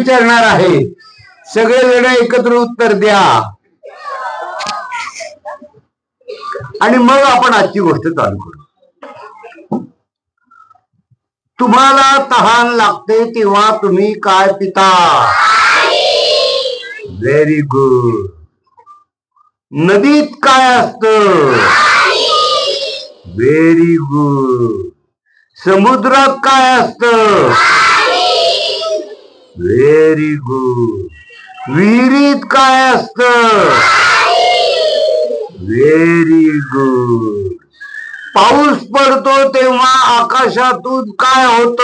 विचारणार आहे. सगळे जण एकत्र उत्तर द्या. आणि मग आपण आजची गोष्ट चालू करू. तुम्हाला तहान लागते तेव्हा तुम्ही काय पिता? व्हेरी गुड नदीत काय असत? व्हेरी गुड समुद्रात काय असत? व्हेरी गुड विहिरीत काय असत? व्हेरी गुड पाऊस पडतो तेव्हा आकाशातून काय होत?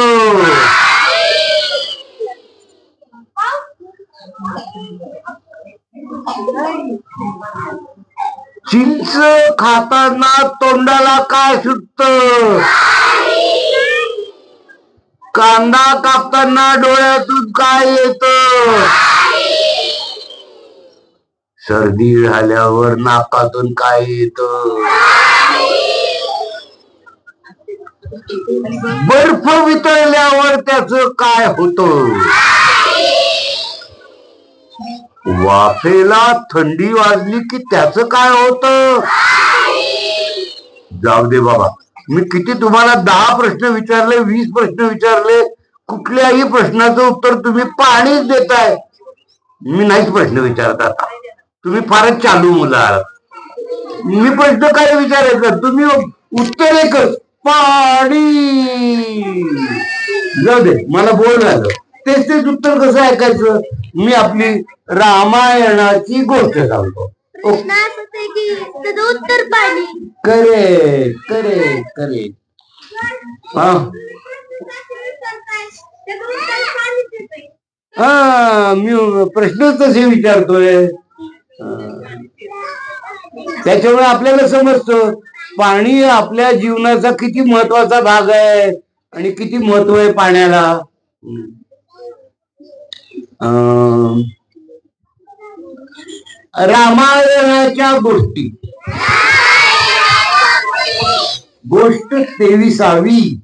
चिंच खाताना तोंडाला काय सुटत? कांदा कापताना डोळ्यातून काय येत? सर्दी झाल्यावर नाकातून काय येत? बर्फ वितळल्यावर त्याच काय होत? वाफेला थंडी वाजली की त्याच काय होत? जाऊ दे बाबा. मी किती तुम्हाला दहा प्रश्न विचारले वीस प्रश्न विचारले कुठल्याही प्रश्नाचं उत्तर तुम्ही पाणीच देताय. मी नाहीच प्रश्न विचारत आता. तुम्ही फारच चालू मुलं आहात. मी प्रश्न काय विचारायचं? तुम्ही उत्तर एकच पाणी! जाऊ दे मला बोल झालं. तेच तेच उत्तर कसं ऐकायचं? मी आपली रामायणाची गोष्ट सांगतो. की त्याचं उत्तर पाणी. करे करे करे हा. त्याचं उत्तर पाणीच येतंय. हा मी प्रश्नच तसे विचारतोय. हा. त्याच्यामुळे आपल्याला समजतं. पाणी आपल्या जीवनाचा किती महत्त्वाचा भाग आहे आणि किती महत्त्व आहे पाण्याला. अं, रामायणाच्या गोष्टी. गोष्ट तेविसावी.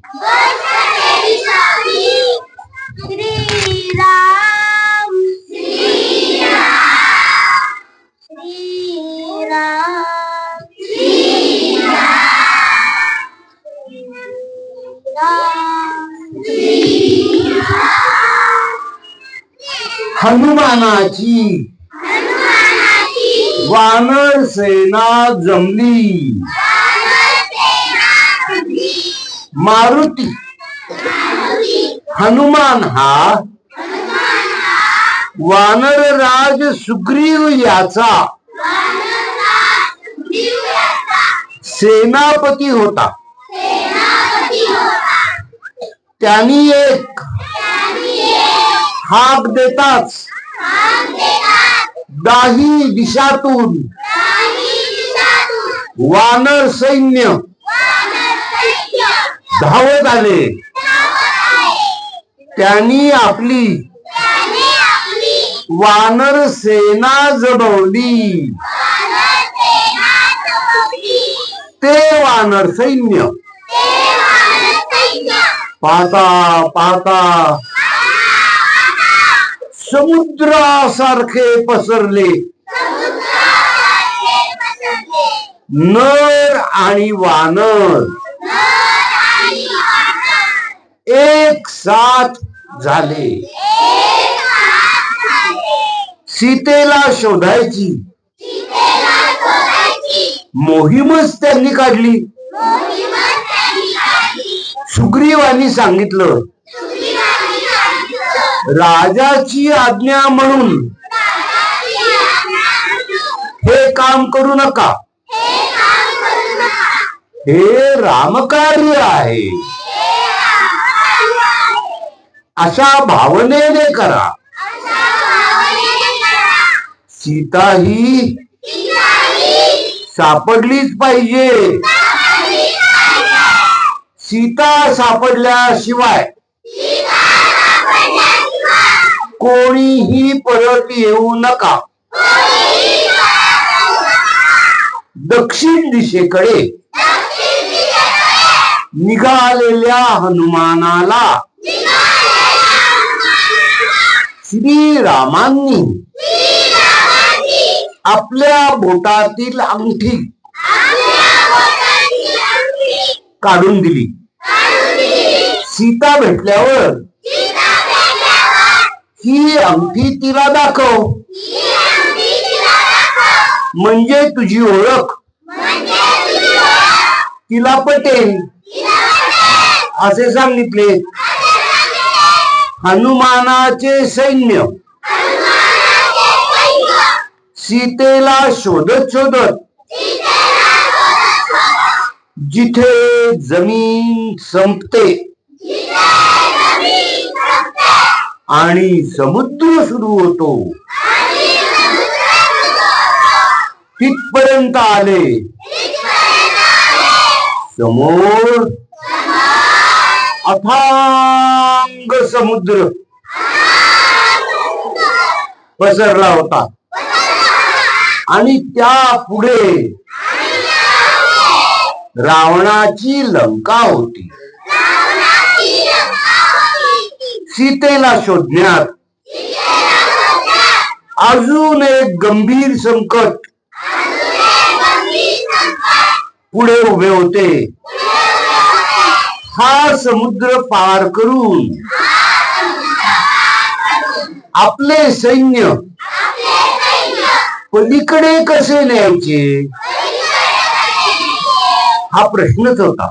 श्रीराम. हनुमानाची वानर सेना जमली. मारुती. हनुमान हा. वानरराज सुग्रीव याचा. सेनापती होता. त्यांनी एक. हाक देताच. दाही दिशातून. वानर सैन्य. धावत आले. त्यांनी आपली वानर सेना जमवली. ते वानर सैन्य. पाहता पाहता. समुद्रासारखे पसरले. नर आणि वानर. एक साथ झाले. सीतेला शोधायची. मोहीमच त्यांनी काढली. सुग्रीवानी सांगितलं राजाची आज्ञा म्हणून. हे काम करू नका. हे रामकार्य आहे. अशा भावनेने करा. सीता ही सापडलीच पाहिजे. सीता सापडल्याशिवाय कोणीही परत येऊ नका. दक्षिण दिशेकडे. निघालेल्या हनुमानाला. श्रीरामांनी. आपल्या बोटातील अंगठी. काढून दिली. सीता भेटल्यावर ही अंगठी तिला दाखव. म्हणजे तुझी ओळख. तिला पटेल. असे सांगितले. हनुमानाचे सैन्य. सीतेला शोधत शोधत. जिथे जमीन संपते. आणि समुद्र सुरू होतो. तिथपर्यंत आले. समोर अथांग समुद्र पसरला होता. आणि त्या पुढे रावणाची लंका होती. सीतेला शोधण्यात. अजून एक गंभीर संकट. पुढे उभे होते. हा समुद्र पार करून आपले सैन्य पलीकडे कसे न्यायचे? हा प्रश्नच होता.